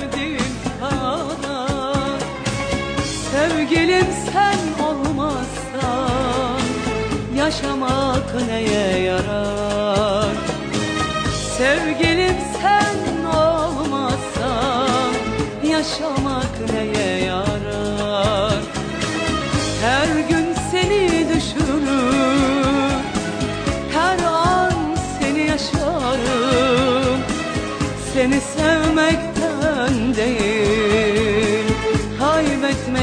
sevdim kara Sevgilim sen olmazsan Yaşamak neye yarar? Sevgilim sen olmazsan Yaşamak neye yarar? Her gün seni düşünür Her an seni yaşarım. Seni sev